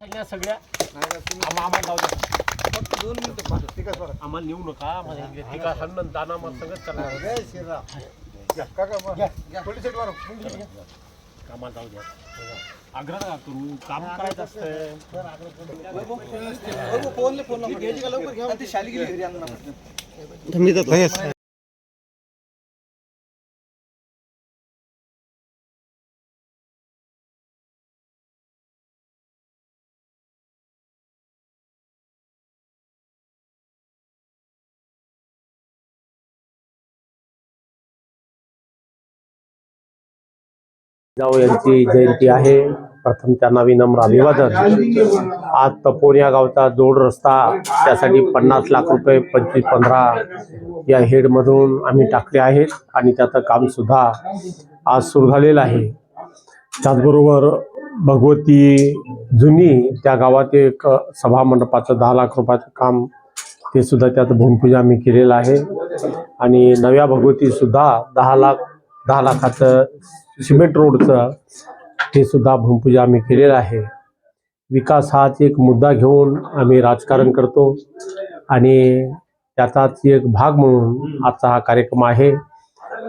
सगळ्या. आम्हा- आम्हाला जाऊ द्या. फक्त दोन मिनिटं पाहतो ठीक आहे आम्हाला नेऊ नका आम्हाला इकडे ठिका हन्न दाना मग सगळंच करणार जय श्रीराम घ्या काका मग पोलीस स्टेट मारू कामाला जाऊ द्या. आग्रह नका करू काम करायचं असतं. फ़ोन फ़ोन लवकर घ्या. ती शाली गेली घरी आणणार. जाऊ यांची जयंती आहे. प्रथम त्यांना विनम्र अभिवादन. आज तपोन या गावचा जोड रस्ता त्यासाठी पन्नास लाख रुपये पंचवीस पंधरा या हेडमधून आम्ही टाकले आहेत आणि त्याचं काम सुद्धा आज सुरू झालेलं आहे. त्याचबरोबर भगवती जुनी त्या गावात एक सभा मंडपाचं दहा लाख रुपयाचं काम ते सुद्धा त्याचं भूमिपूजा आम्ही केलेलं आहे. आणि नव्या भगवतीसुद्धा दहा लाख दहा लाखाचं सिमेंट रोडचं ते सुद्धा भूमिपूजा आम्ही केलेलं आहे. विकास हाच एक मुद्दा घेऊन आम्ही राजकारण करतो आणि त्याचाच एक भाग म्हणून आजचा हा कार्यक्रम आहे.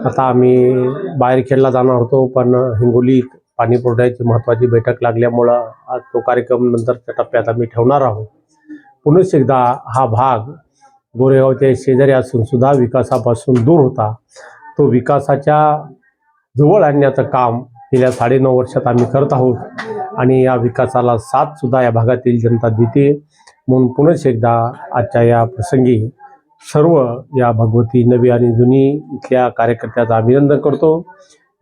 आता आम्ही बाहेर खेळला जाणार होतो पण हिंगोलीत पाणी पुरवठ्याची महत्त्वाची बैठक लागल्यामुळं आज तो कार्यक्रम नंतरच्या टप्प्यात आम्ही ठेवणार आहोत. पुन्हा एकदा हा भाग गोरेगावच्या शेजारी असून सुद्धा विकासापासून दूर होता. तो विकासाच्या जवळ आणण्याचं काम गेल्या साडेनऊ वर्षात आम्ही करत आहोत. आणि या विकासाला साथ सुद्धा या भागातील जनता देते. म्हणून पुन्हा एकदा आजच्या या प्रसंगी सर्व या भगवती नवी आणि जुनी इथल्या कार्यकर्त्याचं अभिनंदन करतो.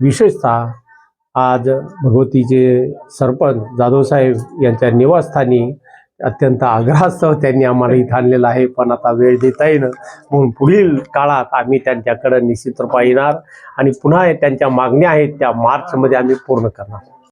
विशेषतः आज भगवतीचे सरपंच जाधवसाहेब यांच्या निवासस्थानी अत्यंत आग्रहास्तव त्यांनी आम्हाला इथं आणलेलं आहे पण आता वेळ देता येणं म्हणून पुढील काळात आम्ही त्यांच्याकडं निश्चित रूपा येणार आणि पुन्हा त्यांच्या मागण्या आहेत त्या मार्चमध्ये आम्ही पूर्ण करणार.